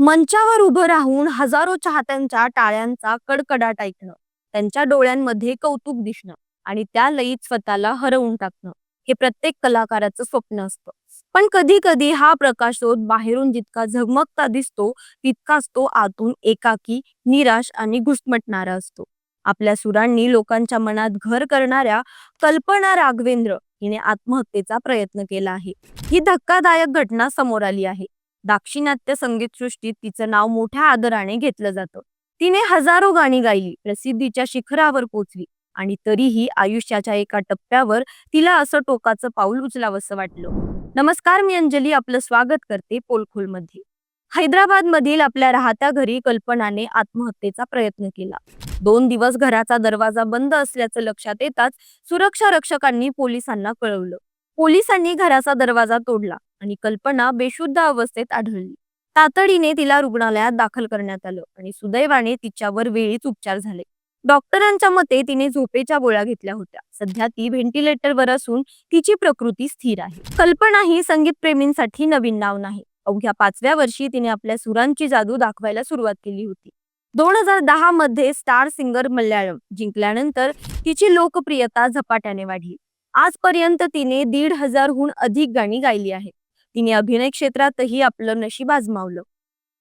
मंचावर उभं राहून हजारो चाहत्यांच्या टाळ्यांचा कडकडाट ऐकणं त्यांच्या डोळ्यांमध्ये कौतुक दिसणं आणि त्या लयीत स्वतःला हरवून टाकणं हे प्रत्येक कलाकाराचं स्वप्न असतं. पण कधी कधी हा प्रकाशोत बाहेरून जितका झगमगता दिसतो तितकाच तो आतून एकाकी निराश आणि घुसमटणारा असतो. आपल्या सुरांनी लोकांच्या मनात घर करणाऱ्या कल्पना राघवेंद्र हिने आत्महत्येचा प्रयत्न केला आहे. ही धक्कादायक घटना समोर आली आहे. दाक्षिणात्य संगीतसृष्टीत तिचं नाव मोठ्या आदराने घेतलं जातं. तिने हजारो गाणी गायली प्रसिद्धीच्या शिखरावर पोचली आणि तरीही आयुष्याच्या एका टप्प्यावर तिला असं टोकाचं पाऊल उचलावंसं वाटलं. नमस्कार मी अंजली आपलं स्वागत करते पोलखोलमध्ये. हैदराबाद मधील आपल्या राहत्या घरी कल्पनाने आत्महत्येचा प्रयत्न केला. दोन दिवस घराचा दरवाजा बंद असल्याचं लक्षात येताच सुरक्षा रक्षकांनी पोलिसांना कळवलं. पोलिसांनी घराचा दरवाजा तोडला. आणि कल्पना बेशुद्ध अवस्थेत आढळली. तातडीने तिला रुग्णालयात दाखल करण्यात आलं आणि सुदैवाने तिच्यावर वेळीच उपचार झाले. डॉक्टरांच्या मते तिने झोपेच्या गोळ्या घेतल्या होत्या. सध्या ती व्हेंटिलेटरवर असून तिची प्रकृती स्थिर आहे. कल्पना ही संगीत प्रेमींसाठी नवीन नाव नाही. अवघ्या पाचव्या वर्षी तिने आपल्या सुरांची जादू दाखवायला सुरुवात केली होती. दोन हजार दहा मध्ये स्टार सिंगर मल्याळम जिंकल्यानंतर तिची लोकप्रियता झपाट्याने वाढली. आजपर्यंत तिने दीड हजारहून अधिक गाणी गायली आहेत. तिने अभिनय क्षेत्रातही आपलं नशीब आजमावलं.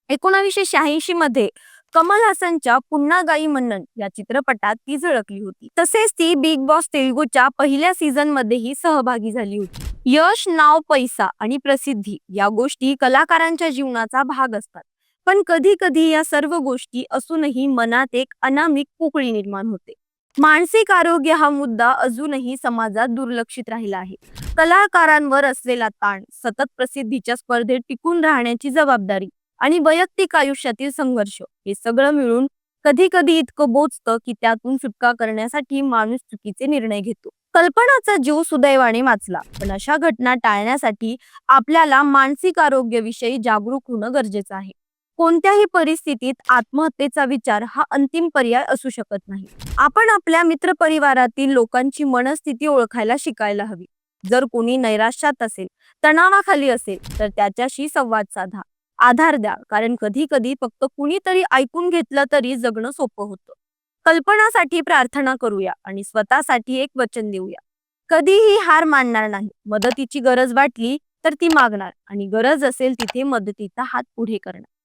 एकोणावीसशे शहाऐंशी मध्ये कमल हासनच्या पुन्हा गाई मन्नन या चित्रपटात ती झळकली होती. तसेच ती बिग बॉस तेलुगूच्या पहिल्या सीझन मध्येही सहभागी झाली होती. यश नाव पैसा आणि प्रसिद्धी या गोष्टी कलाकारांच्या जीवनाचा भाग असतात. पण कधी कधी या सर्व गोष्टी असूनही मनात एक अनामिक पोकळी निर्माण होते. मानसिक आरोग्य हा मुद्दा अजूनही समाजात दुर्लक्षित राहिला आहे. कलाकारांवर असलेला ताण सतत प्रसिद्धीच्या स्पर्धेत टिकून राहण्याची जबाबदारी आणि वैयक्तिक आयुष्यातील संघर्ष हे सगळं मिळून कधी कधी इतकं बोचतं की त्यातून सुटका करण्यासाठी माणूस चुकीचे निर्णय घेतो. कल्पनाचा जीव सुदैवाने वाचला पण अशा घटना टाळण्यासाठी आपल्याला मानसिक आरोग्याविषयी जागरूक होणं गरजेचं आहे. कोणत्याही परिस्थितीत आत्महत्येचा विचार हा अंतिम पर्याय असू शकत नाही. आपण आपल्या मित्रपरिवारातील लोकांची मनस्थिती ओळखायला शिकायला हवी. जर कोणी नैराश्यात असेल तणावाखाली असेल तर त्याच्याशी संवाद साधा. आधार द्या कारण कधी कधी फक्त कुणीतरी ऐकून घेतलं तरी जगणं सोपं होतं. कल्पनासाठी प्रार्थना करूया आणि स्वतःसाठी एक वचन देऊया. कधीही हार मानणार नाही मदतीची गरज वाटली तर ती मागणार आणि गरज असेल तिथे मदतीचा हात पुढे करणार.